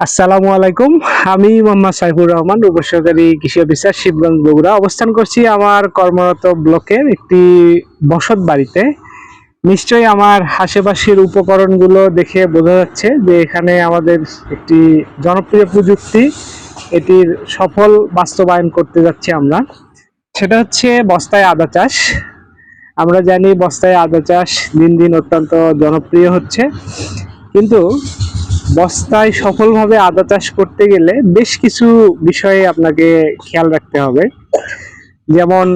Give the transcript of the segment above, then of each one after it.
আসসালামু আলাইকুম। আমি মোহাম্মদ সাইফুর রহমান, উপসহকারী কৃষি অফিসার শিবগঞ্জ বগুড়া। অবস্থান করছি আমার কর্মরত ব্লকের একটি বসত বাড়িতে। নিশ্চয়ই আমার আশেপাশের উপকরণগুলো দেখে বোঝা যাচ্ছে যে এখানে আমাদের একটি জনপ্রিয় প্রযুক্তি, এটির সফল বাস্তবায়ন করতে যাচ্ছি আমরা। সেটা হচ্ছে বস্তায় আদা চাষ। আমরা জানি বস্তায় আদা চাষ দিন দিন অত্যন্ত জনপ্রিয় হচ্ছে। কিন্তু বস্তায় সফলভাবে আদা চাষ করতে গেলে বেশ কিছু বিষয়ে আপনাকে খেয়াল রাখতে হবে। যেমন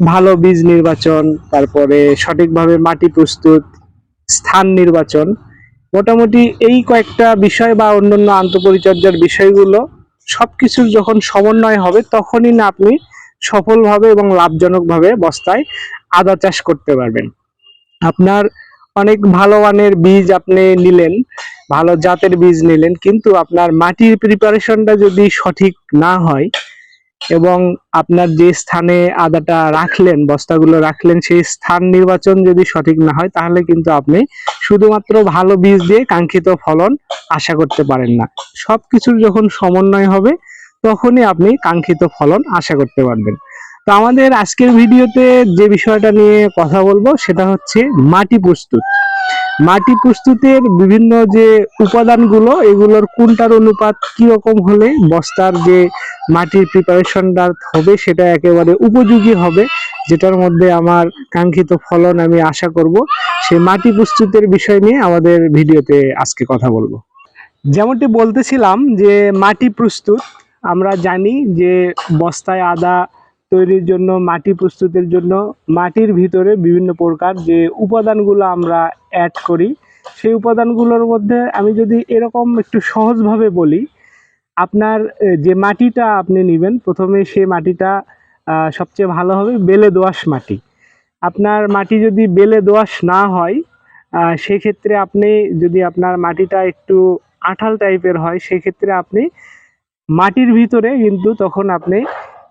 ভালো বীজ নির্বাচন, তারপরে সঠিকভাবে মাটি প্রস্তুত, স্থান নির্বাচন। মোটামুটি এই কয়েকটা বিষয় বা অন্যান্য আন্তপরিচর্যার বিষয়গুলো সবকিছুর যখন সমন্বয় হবে, তখনই না আপনি সফলভাবে এবং লাভজনকভাবে বস্তায় আদা চাষ করতে পারবেন। আপনার অনেক ভালো মানের বীজ আপনি নিলেন ভালো জাতের বীজ নিলেন, কিন্তু আপনার মাটির প্রিপারেশনটা যদি সঠিক না হয় এবং আপনার যে স্থানে আদাটা রাখলেন, বস্তাগুলো রাখলেন, সেই স্থান নির্বাচন যদি সঠিক না হয়, তাহলে কিন্তু আপনি শুধুমাত্র ভালো বীজ দিয়ে কাঙ্ক্ষিত ফলন আশা করতে পারেন না। সবকিছুর যখন সমন্বয় হবে, তখনই আপনি কাঙ্ক্ষিত ফলন আশা করতে পারবেন। তো আমাদের আজকের ভিডিওতে যে বিষয়টা নিয়ে কথা বলব, সেটা হচ্ছে মাটি প্রস্তুত। মাটি প্রস্তুতের বিভিন্ন যে উপাদানগুলো, এগুলোর কোনটার অনুপাত কি রকম হলে বস্তার যে মাটির প্রিপারেশনটা হবে সেটা একেবারে উপযোগী হবে, যেটার মধ্যে আমার কাঙ্ক্ষিত ফলন আমি আশা করব সেই মাটি প্রস্তুতের বিষয় নিয়ে আমাদের ভিডিওতে আজকে কথা বলব। যেমনটি বলতেছিলাম যে মাটি প্রস্তুত, আমরা জানি যে বস্তায় আদা তৈরির জন্য, মাটি প্রস্তুতের জন্য, মাটির ভিতরে বিভিন্ন প্রকার যে উপাদানগুলো আমরা অ্যাড করি, সেই উপাদানগুলোর মধ্যে আমি যদি এরকম একটু সহজভাবে বলি, আপনার যে মাটিটা আপনি নেবেন, প্রথমে সেই মাটিটা সবচেয়ে ভালো হবে বেলে দোআঁশ মাটি। আপনার মাটি যদি বেলে দোআঁশ না হয় সেক্ষেত্রে আপনি যদি আপনার মাটিটা একটু আঠাল টাইপের হয়, সেক্ষেত্রে আপনি মাটির ভিতরে কিন্তু তখন আপনি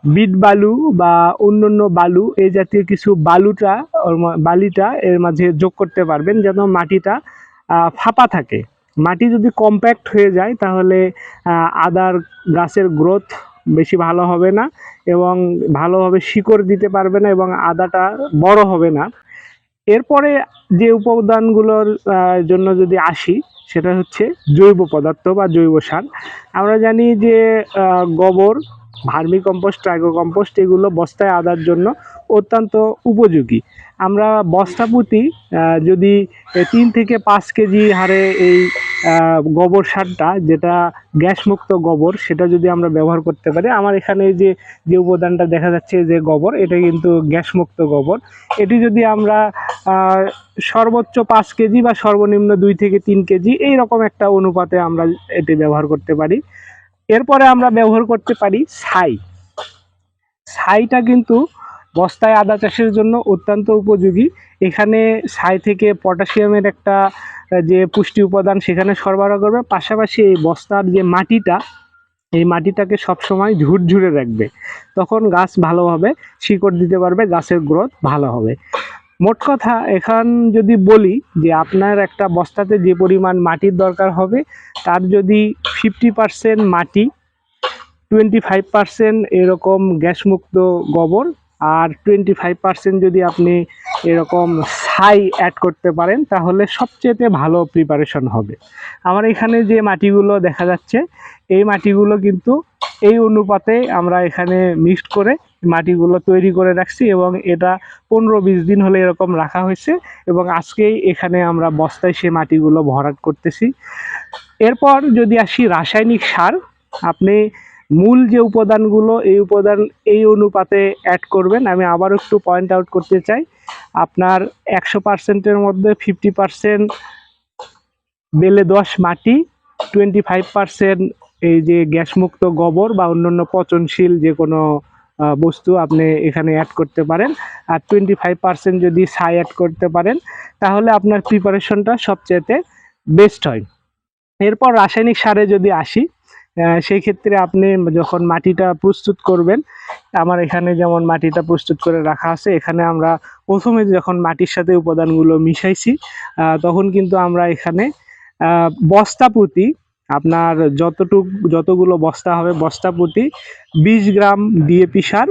বিট বালু বা অন্যান্য বালু, এই জাতীয় কিছু বালুটা বালিটা এর মাঝে যোগ করতে পারবেন যেন মাটিটা ফাঁপা থাকে। মাটি যদি কম্প্যাক্ট হয়ে যায় তাহলে আদার গাছের গ্রোথ বেশি ভালো হবে না এবং ভালোভাবে শিকড় দিতে পারবে না এবং আদাটা বড় হবে না। এরপরে যে উপাদানগুলোর জন্য যদি আসি, সেটা হচ্ছে জৈব পদার্থ বা জৈব সার। আমরা জানি যে গোবর ভার্মি কম্পোস্ট ট্রাইগো কম্পোস্ট এগুলো বস্তায় আদার জন্য অত্যন্ত উপযোগী। আমরা বস্তা প্রতি যদি তিন থেকে পাঁচ কেজি হারে এই গোবর সারটা, যেটা গ্যাসমুক্ত গোবর, সেটা যদি আমরা ব্যবহার করতে পারি, আমার এখানে যে যে উপাদানটা দেখা যাচ্ছে যে গোবর, এটা কিন্তু গ্যাসমুক্ত গোবর। এটি যদি আমরা সর্বোচ্চ পাঁচ কেজি বা সর্বনিম্ন দুই থেকে তিন কেজি এই রকম একটা অনুপাতে আমরা এটি ব্যবহার করতে পারি। এরপরে আমরা ব্যবহার করতে পারি ছাই। ছাইটা কিন্তু বস্তায় আদা চাষের জন্য অত্যন্ত উপযোগী। এখানে ছাই থেকে পটাশিয়ামের একটা যে পুষ্টি উপাদান সেখানে সরবরাহ করবে। পাশাপাশি এই বস্তার যে মাটিটা, এই মাটিটাকে সবসময় ঝুরঝুরে রাখবে। তখন গাছ ভালোভাবে শিকড় দিতে পারবে, গাছের গ্রোথ ভালো হবে। মোট কথা, এখন যদি বলি যে আপনার একটা বস্তাতে যে পরিমাণ মাটির দরকার হবে, তার যদি ফিফটি পার্সেন্ট মাটি টোয়েন্টি ফাইভ পার্সেন্ট এরকম গ্যাসমুক্ত গোবর, আর টোয়েন্টি ফাইভ পার্সেন্ট যদি আপনি এরকম ছাই অ্যাড করতে পারেন, তাহলে সবচেয়েতে ভালো প্রিপারেশন হবে। আমার এখানে যে মাটিগুলো দেখা যাচ্ছে, এই মাটিগুলো কিন্তু এই অনুপাতে আমরা এখানে মিক্সড করে মাটিগুলো তৈরি করে রাখছি এবং এটা পনেরো বিশ দিন হলে এরকম রাখা হয়েছে এবং আজকেই এখানে আমরা বস্তায় সেই মাটিগুলো ভরাট করতেছি। এরপর যদি আসি রাসায়নিক সার, আপনি মূল যে উপাদানগুলো, এই উপাদান এই অনুপাতে অ্যাড করবেন। আমি আবার একটু পয়েন্ট আউট করতে চাই। আপনার একশো পার্সেন্টের মধ্যে ফিফটি পার্সেন্ট বেলে দশ মাটি টোয়েন্টি ফাইভ পার্সেন্ট এই যে গ্যাসমুক্ত গোবর বা অন্যান্য পচনশীল যে কোনো বস্তু আপনি এখানে অ্যাড করতে পারেন। আর টোয়েন্টি ফাইভ পার্সেন্ট যদি ছাই অ্যাড করতে পারেন, তাহলে আপনার প্রিপারেশনটা সবচেয়েতে বেস্ট হয়। এরপর রাসায়নিক সারে যদি আসি সেই ক্ষেত্রে আপনি যখন মাটিটা প্রস্তুত করবেন, আমার এখানে যেমন মাটিটা প্রস্তুত করে রাখা আছে, এখানে আমরা প্রথমে যখন মাটির সাথে উপাদানগুলো মিশাইছি তখন কিন্তু আমরা এখানে বস্তা প্রতি আপনার যতটুক, যতগুলো বস্তা হবে, বস্তা প্রতি বিশ গ্রাম ডিএপি সার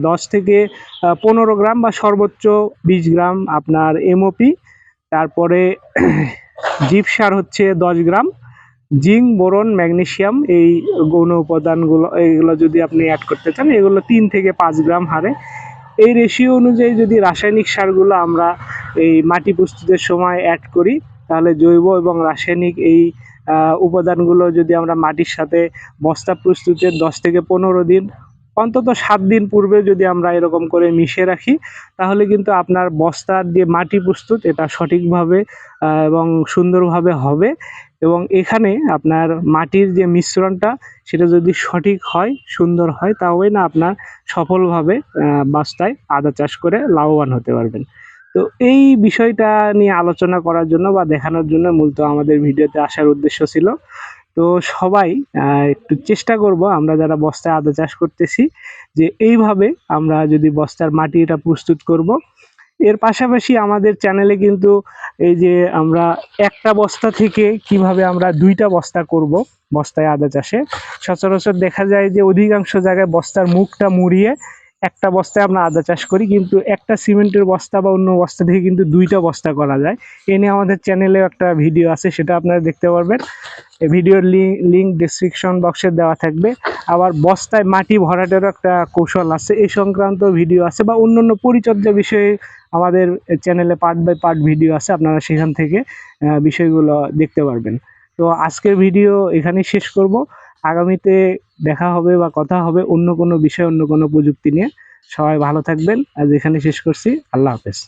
দশ থেকে পনেরো গ্রাম বা সর্বোচ্চ বিশ গ্রাম আপনার এমওপি তারপরে জিপ সার হচ্ছে দশ গ্রাম, জিঙ্ক, বোরন ম্যাগনেশিয়াম এই গৌণ উপাদানগুলো, এইগুলো যদি আপনি অ্যাড করতে চান, এগুলো তিন থেকে পাঁচ গ্রাম হারে। এই রেশিও অনুযায়ী যদি রাসায়নিক সারগুলো আমরা এই মাটি প্রস্তুতের সময় অ্যাড করি, তাহলে জৈব এবং রাসায়নিক এই উপাদানগুলো যদি আমরা মাটির সাথে বস্তা প্রস্তুতের দশ থেকে পনেরো দিন, অন্তত সাত দিন পূর্বে যদি আমরা এরকম করে মিশে রাখি, তাহলে কিন্তু আপনার বস্তার যে মাটি প্রস্তুত, এটা সঠিকভাবে এবং সুন্দরভাবে হবে। এবং এখানে আপনার মাটির যে মিশ্রণটা, সেটা যদি সঠিক হয়, সুন্দর হয়, তাহলে না আপনার সফলভাবে বাস্তায় আদা চাষ করে লাভবান হতে পারবেন। তো এই বিষয়টা নিয়ে আলোচনা করার জন্য বা দেখানোর জন্য মূলত আমাদের ভিডিওতে আসার উদ্দেশ্য ছিল। তো সবাই একটু চেষ্টা করব আমরা যারা বস্তায় আদা চাষ করতেছি, যে এইভাবে আমরা যদি বস্তার মাটি এটা প্রস্তুত করব। এর পাশাপাশি আমাদের চ্যানেলে কিন্তু এই যে আমরা একটা বস্তা থেকে কীভাবে আমরা দুইটা বস্তা করব বস্তায় আদা চাষে, সচরাচর দেখা যায় যে অধিকাংশ জায়গায় বস্তার মুখটা মুড়িয়ে একটা বস্তায় আমরা আদা চাষ করি, কিন্তু একটা সিমেন্টের বস্তা বা অন্য বস্তা থেকে কিন্তু দুইটা বস্তা করা যায়। এ নিয়ে আমাদের চ্যানেলে একটা ভিডিও আছে, সেটা আপনারা দেখতে পারবেন। এই ভিডিওর লিঙ্ক ডিসক্রিপশন বক্সে দেওয়া থাকবে। আবার বস্তায় মাটি ভরাটেরও একটা কৌশল আছে। এই সংক্রান্ত ভিডিও আছে বা অন্য অন্য পরিচর্যা বিষয়ে আমাদের চ্যানেলে পার্ট বাই পার্ট ভিডিও আছে, আপনারা সেখান থেকে বিষয়গুলো দেখতে পারবেন। তো আজকের ভিডিও এখানেই শেষ করব। আগামীতে দেখা হবে বা কথা হবে অন্য কোনো বিষয়, অন্য কোনো প্রযুক্তি নিয়ে। সবাই ভালো থাকবেন। আজ এখানে শেষ করছি। আল্লাহ হাফেজ।